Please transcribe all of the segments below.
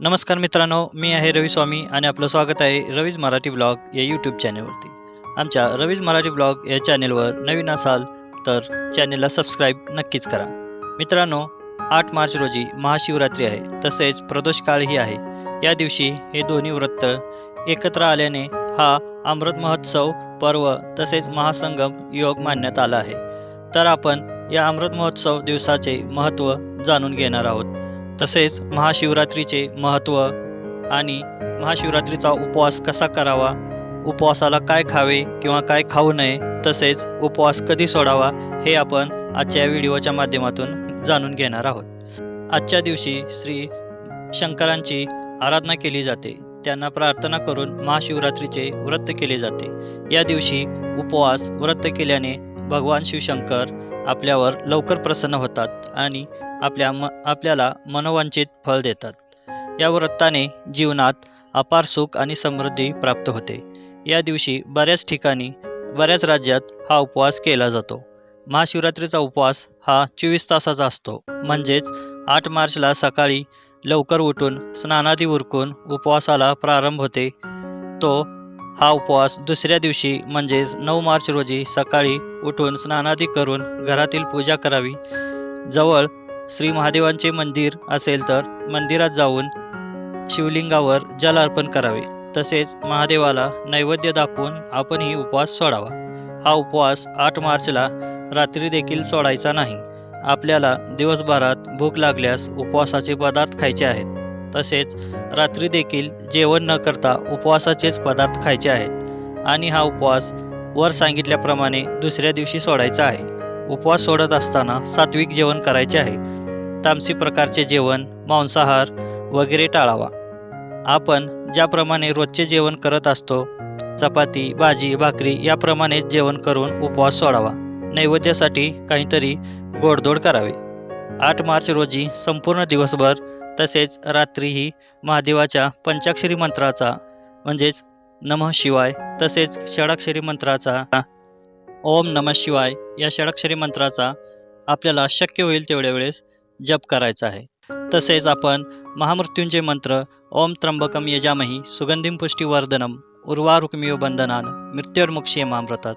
नमस्कार मित्रांनो मी आहे रवी स्वामी आणि आपलं स्वागत आहे रवीज मराठी ब्लॉग या यूट्यूब चॅनेलवरती आमच्या रवीज मराठी ब्लॉग या चॅनेलवर नवीन असाल तर चॅनेलला सबस्क्राईब नक्कीच करा. मित्रांनो आठ मार्च रोजी महाशिवरात्री आहे तसेच प्रदोष काळही आहे. या दिवशी हे दोन्ही व्रत एकत्र आल्याने हा अमृत महोत्सव पर्व तसेच महासंगम योग मानण्यात आला आहे. तर आपण या अमृत महोत्सव दिवसाचे महत्त्व जाणून घेणार आहोत. तसेच महाशिवरात्रीचे महत्त्व आणि महाशिवरात्रीचा उपवास कसा करावा उपवासाला काय खावे किंवा काय खाऊ नये तसेच उपवास कधी सोडावा हे आपण आजच्या या व्हिडिओच्या माध्यमातून जाणून घेणार आहोत. आजच्या दिवशी श्री शंकरांची आराधना केली जाते. त्यांना प्रार्थना करून महाशिवरात्रीचे व्रत केले जाते. या दिवशी उपवास व्रत केल्याने भगवान शिवशंकर आपल्यावर लवकर प्रसन्न होतात आणि आपल्या म आपल्याला मनोवांचित फळ देतात. या व्रताने जीवनात अपार सुख आणि समृद्धी प्राप्त होते. या दिवशी बऱ्याच ठिकाणी बऱ्याच राज्यात हा उपवास केला जातो. महाशिवरात्रीचा उपवास हा चोवीस तासाचा असतो. म्हणजेच आठ मार्चला सकाळी लवकर उठून स्नानादी उरकून उपवासाला प्रारंभ होते. तो हा उपवास दुसऱ्या दिवशी म्हणजेच नऊ मार्च रोजी सकाळी उठून स्नानादी करून घरातील पूजा करावी. जवळ श्री महादेवांचे मंदिर असेल तर मंदिरात जाऊन शिवलिंगावर जल अर्पण करावे. तसेच महादेवाला नैवेद्य दाखवून आपणही उपवास सोडावा. हा उपवास आठ मार्चला रात्री देखील सोडायचा नाही. आपल्याला दिवसभरात भूक लागल्यास उपवासाचे पदार्थ खायचे आहेत. तसेच रात्री देखील जेवण न करता उपवासाचेच पदार्थ खायचे आहेत. आणि हा उपवास वर सांगितल्याप्रमाणे दुसऱ्या दिवशी सोडायचा आहे. उपवास सोडत असताना सात्विक जेवण करायचे आहे. तामसी प्रकारचे जेवण मांसाहार वगैरे टाळावा. आपण ज्याप्रमाणे रोजचे जेवण करत असतो चपाती भाजी भाकरी याप्रमाणे जेवण करून उपवास सोडावा. नैवेद्यासाठी काहीतरी गोडधोड करावे. आठ मार्च रोजी संपूर्ण दिवसभर तसेच रात्रीही महादेवाच्या पंचाक्षरी मंत्राचा म्हणजेच नमः शिवाय तसेच षडाक्षरी मंत्राचा ओम नमः शिवाय या षडाक्षरी मंत्राचा आपल्याला शक्य होईल तेवढ्या वेळेस जप करायचा आहे. तसेच आपण महामृत्युंजय मंत्र ओम त्र्यंबकम यजामही सुगंधिम पुष्टीवर्धनम उर्वारुकमिव बंधनान मृत्युर्मुक्षी मामृतात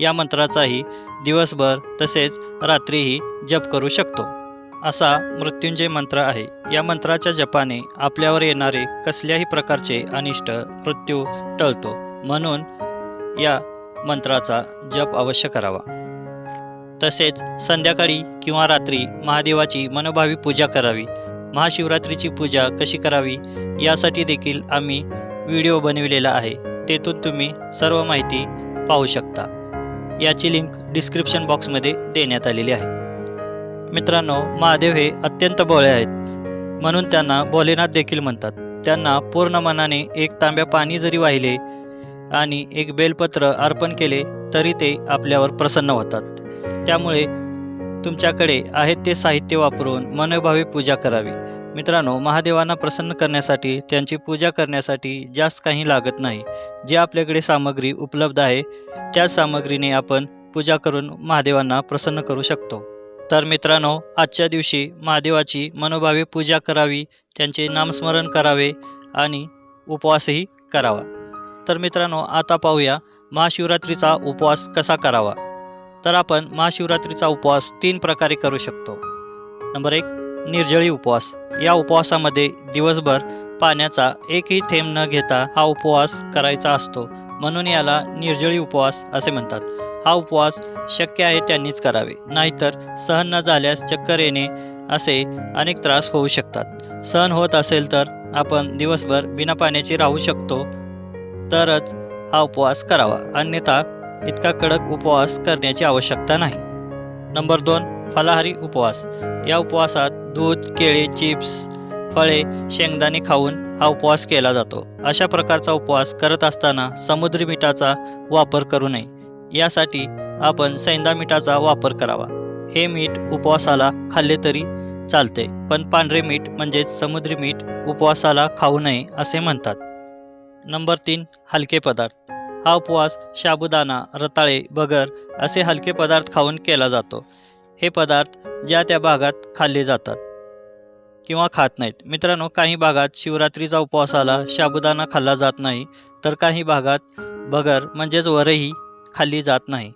या मंत्राचाही दिवसभर तसेच रात्रीही जप करू शकतो. असा मृत्युंजय मंत्र आहे. या मंत्राच्या जपाने आपल्यावर येणारे कसल्याही प्रकारचे अनिष्ट मृत्यू टळतो. म्हणून या मंत्राचा जप अवश्य करावा. तसेच संध्याकाळी किंवा रात्री महादेवाची मनोभावी पूजा करावी. महाशिवरात्रीची पूजा कशी करावी? यासाठी देखील आम्ही व्हिडिओ बनविलेला आहे. तेथून तुम्ही सर्व माहिती पाहू शकता. याची लिंक डिस्क्रिप्शन बॉक्समध्ये देण्यात आलेली आहे. मित्रांनो महादेव हे अत्यंत भोळे आहेत. म्हणून त्यांना भोलेनाथ देखील म्हणतात. त्यांना पूर्ण मनाने एक तांब्या पाणी जरी वाहिले आणि एक बेलपत्र अर्पण केले तरी ते आपल्यावर प्रसन्न होतात. त्यामुळे तुमच्याकडे आहेत ते साहित्य वापरून मनोभावी पूजा करावी. मित्रांनो महादेवांना प्रसन्न करण्यासाठी त्यांची पूजा करण्यासाठी जास्त काही लागत नाही. जे आपल्याकडे सामग्री उपलब्ध आहे त्या सामग्रीने आपण पूजा करून महादेवांना प्रसन्न करू शकतो. तर मित्रांनो आजच्या दिवशी महादेवाची मनोभावी पूजा करावी त्यांचे नामस्मरण करावे आणि उपवासही करावा. तर मित्रांनो आता पाहूया महाशिवरात्रीचा उपवास कसा करावा? तर आपण महाशिवरात्रीचा उपवास तीन प्रकारे करू शकतो. नंबर एक निर्जळी उपवास. या उपवासामध्ये दिवसभर पाण्याचा एकही थेंब न घेता हा उपवास करायचा असतो. म्हणून याला निर्जळी उपवास असे म्हणतात. हा उपवास शक्य आहे त्यांनीच करावे. नाहीतर सहन न झाल्यास चक्कर येणे असे अनेक त्रास होऊ शकतात. सहन होत असेल तर आपण दिवसभर बिना पाण्याची राहू शकतो. तरच हा उपवास करावा. अन्यथा इतका कडक उपवास करण्याची आवश्यकता नाही. नंबर दोन फलाहारी उपवास. या उपवासात दूध केळी चिप्स फळे शेंगदाणे खाऊन हा उपवास केला जातो. अशा प्रकारचा उपवास करत असताना समुद्री मिठाचा वापर करू नये. यासाठी आपण सैंदा मिठाचा वापर करावा. हे मीठ उपवासाला खाल्ले तरी चालते पण पांढरे मीठ म्हणजेच समुद्री मीठ उपवासाला खाऊ नये असे म्हणतात. नंबर तीन हलके पदार्थ. हा उपवास शाबुदाना रताळे बगर असे हलके पदार्थ खाऊन केला जातो. हे पदार्थ ज्या त्या भागात खाल्ले जातात किंवा खात नाहीत. मित्रांनो काही भागात शिवरात्रीचा उपवासाला शाबुदाना खाल्ला जात नाही तर काही भागात बगर म्हणजेच वरही खाल्ली जात नाही.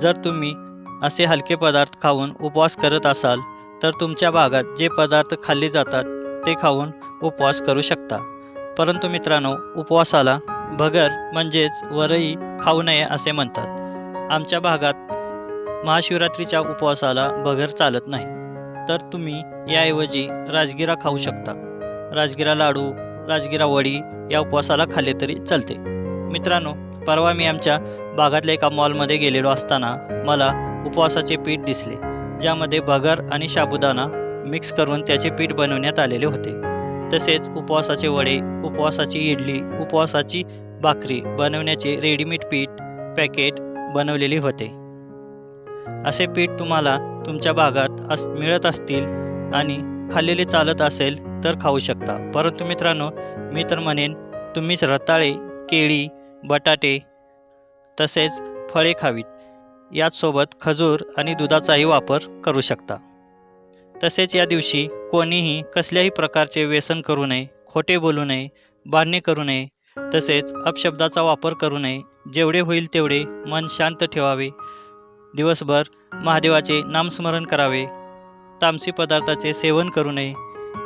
जर तुम्ही असे हलके पदार्थ खाऊन उपवास करत असाल तर तुमच्या भागात जे पदार्थ खाल्ले जातात ते खाऊन उपवास करू शकता. परंतु मित्रांनो उपवासाला भगर म्हणजेच वरई खाऊ नये असे म्हणतात. आमच्या भागात महाशिवरात्रीच्या उपवासाला भगर चालत नाही. तर तुम्ही याऐवजी राजगिरा खाऊ शकता. राजगिरा लाडू राजगिरा वडी या उपवासाला खाल्ले तरी चालते. मित्रांनो परवा मी आमच्या भागातल्या एका मॉलमध्ये गेलेलो असताना मला उपवासाचे पीठ दिसले ज्यामध्ये भगर आणि साबुदाणा मिक्स करून त्याचे पीठ बनवण्यात आलेले होते. तसेच उपवासाचे वडे उपवासाची इडली उपवासाची भाकरी बनवण्याचे रेडीमेड पीठ पॅकेट बनवलेले होते. असे पीठ तुम्हाला तुमच्या भागात अस मिळत असतील आणि खाल्लेले चालत असेल तर खाऊ शकता. परंतु मित्रांनो मी तर म्हणेन तुम्हीच रताळे केळी बटाटे तसेच फळे खावीत. याचसोबत खजूर आणि दुधाचाही वापर करू शकता. तसेच या दिवशी कोणीही कसल्याही प्रकारचे व्यसन करू नये खोटे बोलू नये बांधणी करू नये. तसेच अपशब्दाचा वापर करू नये. जेवढे होईल तेवढे मन शांत ठेवावे. दिवसभर महादेवाचे नामस्मरण करावे. तामसी पदार्थाचे सेवन करू नये.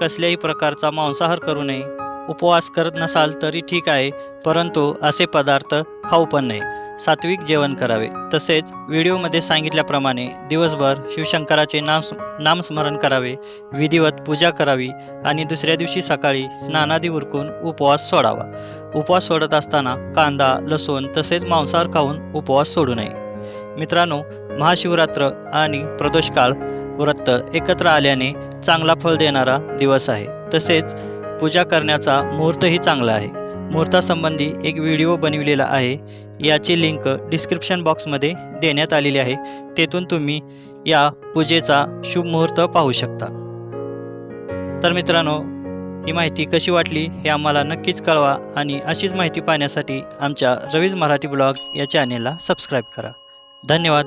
कसल्याही प्रकारचा मांसाहार करू नये. उपवास करत नसाल तरी ठीक आहे परंतु असे पदार्थ खाऊ पण नये. सात्विक जेवण करावे. तसेच व्हिडिओमध्ये सांगितल्याप्रमाणे दिवसभर शिवशंकराचे नाम नामस्मरण करावे विधिवत पूजा करावी आणि दुसऱ्या दिवशी सकाळी स्नानादी उरकून उपवास सोडावा. उपवास सोडत असताना कांदा लसूण तसेच मांसाहार खाऊन उपवास सोडू नये. मित्रांनो महाशिवरात्र आणि प्रदोषकाळ व्रत एकत्र आल्याने चांगला फळ देणारा दिवस आहे. तसेच पूजा करण्याचा मुहूर्तही चांगला आहे. मुहूर्तासंबंधी एक व्हिडिओ बनविलेला आहे. याची लिंक डिस्क्रिप्शन बॉक्समध्ये देण्यात आलेली आहे. तेथून तुम्ही या पूजेचा शुभ मुहूर्त पाहू शकता. तर मित्रांनो ही माहिती कशी वाटली हे आम्हाला नक्कीच कळवा आणि अशीच माहिती पाहण्यासाठी आमच्या रवीज मराठी ब्लॉग या चॅनेलला सबस्क्राईब करा. धन्यवाद.